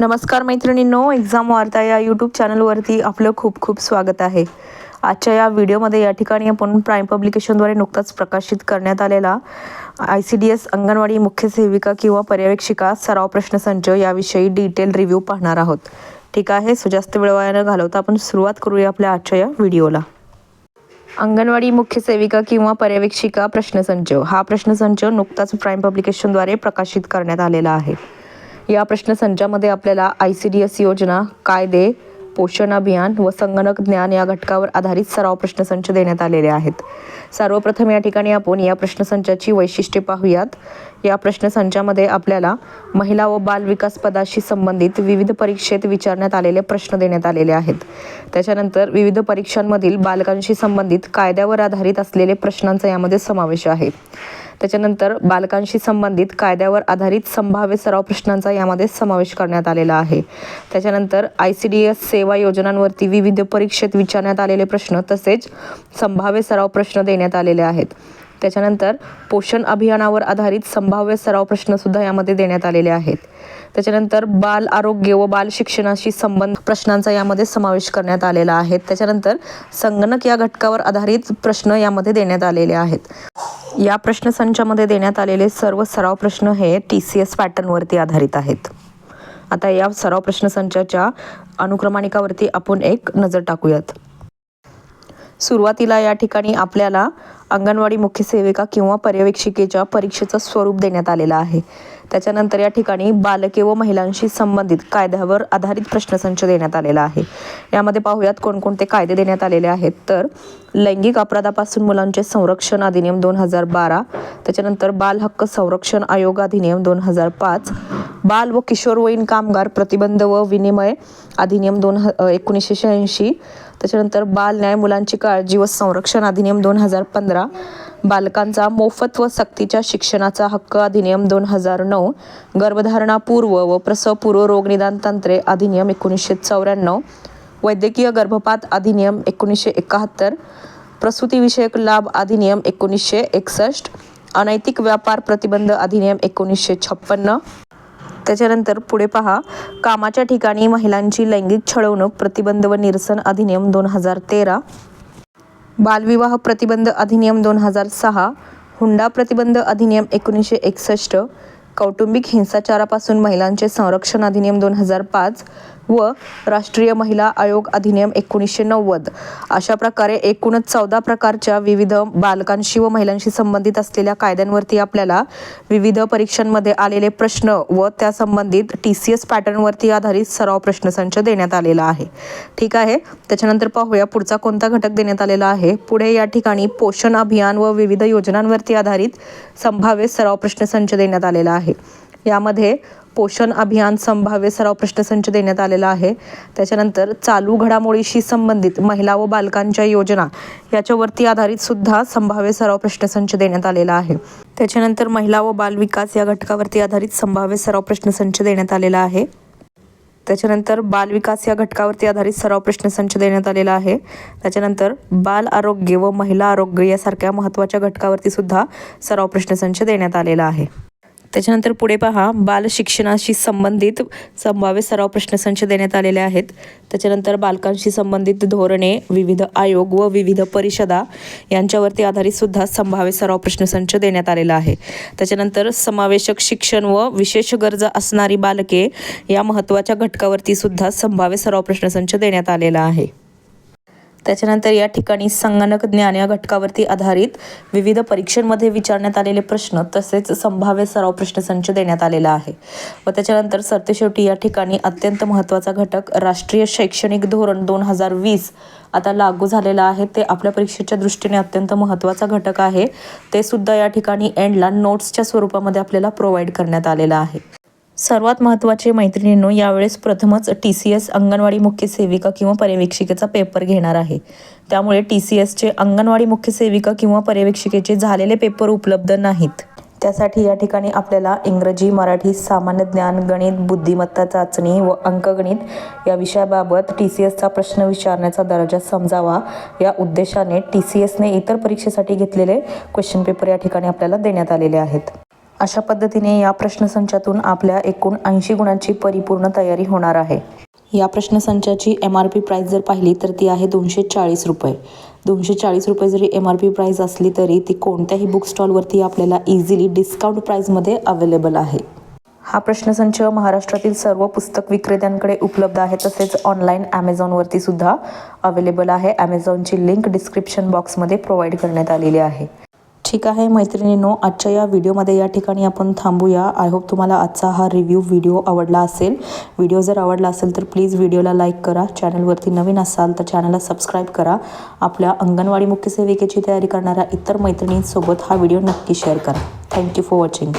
नमस्कार मैत्रिणींनो एक्झाम वार्ता या यूट्यूब चॅनलवरती आपलं खूप खूप स्वागत आहे. आजच्या या व्हिडिओमध्ये या ठिकाणी आपण प्राईम पब्लिकेशनद्वारे नुकताच प्रकाशित करण्यात आलेला I C D S anganwadi मुख्य सेविका किंवा पर्यवेक्षिका सराव प्रश्नसंच याविषयी डिटेल रिव्ह्यू पाहणार आहोत. ठीक आहे सो जास्त वेळ वाया न घालवता आपण सुरुवात करूया आपल्या आजच्या या व्हिडिओला अंगणवाडी मुख्य सेविका किंवा पर्यवेक्षिका प्रश्नसंच हा प्रश्नसंच नुकताच प्राईम पब्लिकेशनद्वारे प्रकाशित करण्यात आलेला आहे. या प्रश्नसंचामध्ये आपल्याला आय सी डी एस योजना कायदे पोषण अभियान व संगणक ज्ञान या घटकावर आधारित सराव प्रश्नसंच देण्यात आलेले आहेत. सर्वप्रथम या ठिकाणी आपण या प्रश्नसंचाची वैशिष्ट्ये पाहूयात. या प्रश्नसंचामध्ये आपल्याला महिला व बाल विकास पदाशी संबंधित विविध परीक्षेत विचारण्यात आलेले प्रश्न देण्यात आलेले आहेत. त्याच्यानंतर विविध परीक्षांमधील बालकांशी संबंधित कायद्यावर आधारित असलेले प्रश्नांचा यामध्ये समावेश आहे. त्याच्यानंतर बालकांशी संबंधित कायद्यावर आधारित संभाव्य सराव प्रश्नांचा यामध्ये समावेश करण्यात आलेला आहे. त्याच्यानंतर आय सी डी एस सेवा योजनांवरती विविध परीक्षेत विचारण्यात आलेले प्रश्न तसेच संभाव्य सराव प्रश्न देण्यात आलेले आहेत. त्याच्यानंतर पोषण अभियानावर आधारित संभाव्य सराव प्रश्नसुद्धा यामध्ये देण्यात आलेले आहेत. त्याच्यानंतर बाल आरोग्य व बाल शिक्षणाशी संबंध प्रश्नांचा यामध्ये समावेश करण्यात आलेला आहे. त्याच्यानंतर संगणक या घटकावर आधारित प्रश्न यामध्ये देण्यात आलेले आहेत. या प्रश्नसंचामध्ये देण्यात आलेले सर्व सराव प्रश्न हे टी सी एस पॅटर्नवरती आधारित आहेत. आता या सराव प्रश्नसंचाच्या अनुक्रमाणिकावरती आपण एक नजर टाकूयात. सुरुवातीला या ठिकाणी आपल्याला अंगणवाडी मुख्य सेविका किंवा पर्यवेक्षिकेच्या परीक्षेचं स्वरूप देण्यात आलेलं आहे. त्याच्यानंतर या ठिकाणी बालके व महिलांशी संबंधित कायद्यावर आधारित प्रश्नसंच देण्यात आलेला आहे. यामध्ये पाहूयात कोणकोणते कायदे देण्यात आलेले आहेत. तर लैंगिक अपराधापासून मुलांचे संरक्षण अधिनियम दोन हजार बारा त्याच्यानंतर बाल हक्क संरक्षण आयोग अधिनियम दोन हजार पाच बाल व किशोरवयीन कामगार प्रतिबंध व विनिमय अधिनियम दोन ह एकोणीसशे शहाऐंशी. त्याच्यानंतर बाल न्याय मुलांची काळजी व संरक्षण अधिनियम दोन हजार पंधरा. बालकांचा मोफत व सक्तीच्या शिक्षणाचा हक्क अधिनियम दोन हजार नऊ. गर्भधारणापूर्व व प्रसवपूर्व रोगनिदान तंत्रे अधिनियम एकोणीसशे चौऱ्याण्णव. वैद्यकीय गर्भपात अधिनियम एकोणीसशे एकाहत्तर. प्रसूतीविषयक लाभ अधिनियम एकोणीसशे एकसष्ट. अनैतिक व्यापार प्रतिबंध अधिनियम एकोणीसशे छप्पन्न. त्याच्यानंतर पुढे पहा. कामाच्या ठिकाणी महिलांची लैंगिक छळवणूक प्रतिबंध व निरसन अधिनियम दोन हजार तेरा. बालविवाह प्रतिबंध अधिनियम दोन हजार सहा. हुंडा प्रतिबंध अधिनियम एकोणीसशे एकसष्ट. कौटुंबिक हिंसाचारापासून महिलांचे संरक्षण अधिनियम दोन हजार पाच. व राष्ट्रीय महिला आयोग अधिनियम एकोणीसशे नव्वद. अशा प्रकारे एकूणच चौदा प्रकारच्या विविध बालकांशी व महिलांशी संबंधित असलेल्या कायद्यांवरती आपल्याला विविध परीक्षांमध्ये आलेले प्रश्न व त्या संबंधित टी सी एस पॅटर्नवरती आधारित सराव प्रश्नसंच देण्यात आलेला आहे. ठीक आहे? त्याच्यानंतर पाहूया पुढचा कोणता घटक देण्यात आलेला आहे. पुढे या ठिकाणी पोषण अभियान व विविध योजनांवरती आधारित संभाव्य सराव प्रश्नसंच देण्यात आलेला आहे. यामध्ये पोषण अभियान संभाव्य सराव प्रश्नसंच देण्यात आलेला आहे. त्याच्यानंतर चालू घडामोडीशी संबंधित महिला व बालकांच्या योजना याच्यावरती आधारित सुद्धा संभाव्य सराव प्रश्नसंच देण्यात आलेला आहे. त्याच्यानंतर महिला व बाल विकास या घटकावरती आधारित संभाव्य सराव प्रश्नसंच देण्यात आलेला आहे. त्याच्यानंतर बाल विकास या घटकावरती आधारित सराव प्रश्नसंच देण्यात आलेला आहे. त्याच्यानंतर बाल आरोग्य व महिला आरोग्य यासारख्या महत्त्वाच्या घटकावरती सुद्धा सराव प्रश्नसंच देण्यात आलेला आहे. त्याच्यानंतर पुढे पहा बाल शिक्षणाशी संबंधित संभाव्य सराव प्रश्नसंच देण्यात आलेले आहेत. त्याच्यानंतर बालकांशी संबंधित धोरणे विविध आयोग व विविध परिषदा यांच्यावरती आधारित सुद्धा संभाव्य सराव प्रश्नसंच देण्यात आलेला आहे. त्याच्यानंतर समावेशक शिक्षण व विशेष गरजा असणारी बालके या महत्त्वाच्या घटकावरती सुद्धा संभाव्य सराव प्रश्नसंच देण्यात आलेला आहे. त्याच्यानंतर या ठिकाणी संगणक ज्ञान या घटकावरती आधारित विविध परीक्षांमध्ये विचारण्यात आलेले प्रश्न तसेच संभाव्य सराव प्रश्नसंच देण्यात आलेला आहे. व त्याच्यानंतर सरतेशेवटी या ठिकाणी अत्यंत महत्त्वाचा घटक राष्ट्रीय शैक्षणिक धोरण दोन हजार वीस आता लागू झालेलं आहे. ते आपल्या परीक्षेच्या दृष्टीने अत्यंत महत्त्वाचा घटक आहे. ते सुद्धा या ठिकाणी एंडला नोट्सच्या स्वरूपामध्ये आपल्याला प्रोव्हाइड करण्यात आलेलं आहे. सर्वात महत्त्वाचे मैत्रिणींनो यावेळेस प्रथमच टी सी एस अंगणवाडी मुख्य सेविका किंवा पर्यवेक्षिकेचा पेपर घेणार आहे. त्यामुळे टी सी एसचे अंगणवाडी मुख्य सेविका किंवा पर्यवेक्षिकेचे झालेले पेपर उपलब्ध नाहीत. त्यासाठी या ठिकाणी आपल्याला इंग्रजी मराठी सामान्य ज्ञान गणित बुद्धिमत्ता चाचणी व अंकगणित या विषयाबाबत टी सी एसचा प्रश्न विचारण्याचा दर्जा समजावा. या उद्देशाने टी सी एसने इतर परीक्षेसाठी घेतलेले क्वेश्चन पेपर या ठिकाणी आपल्याला देण्यात आलेले आहेत. अशा पद्धतीने या प्रश्नसंचातून आपल्या एकूण ऐंशी गुणांची परिपूर्ण तयारी होणार आहे. या प्रश्नसंचाची एम आर पी प्राईस जर पाहिली तर ती आहे दोनशे चाळीस रुपये. दोनशे चाळीस रुपये जरी एम आर पी प्राईस असली तरी ती कोणत्याही बुक स्टॉलवरती आपल्याला इझिली डिस्काउंट प्राईजमध्ये अवेलेबल आहे. हा प्रश्नसंच महाराष्ट्रातील सर्व पुस्तक विक्रेत्यांकडे उपलब्ध आहे तसेच ऑनलाईन ॲमेझॉनवरती सुद्धा अवेलेबल आहे. ॲमेझॉनची लिंक डिस्क्रिप्शन बॉक्समध्ये प्रोव्हाइड करण्यात आलेली आहे. ठीक आहे मैत्रिणींनो आजच्या या व्हिडिओमध्ये या ठिकाणी आपण थांबूया. आय होप तुम्हाला आजचा हा रिव्ह्यू व्हिडिओ आवडला असेल. व्हिडिओ जर आवडला असेल तर प्लीज व्हिडिओला लाईक करा. चॅनलवरती नवीन असाल तर चॅनलला सबस्क्राईब करा. आपल्या अंगणवाडी मुख्य सेविकेची तयारी करणाऱ्या इतर मैत्रिणींसोबत हा व्हिडिओ नक्की शेअर करा. Thank you for watching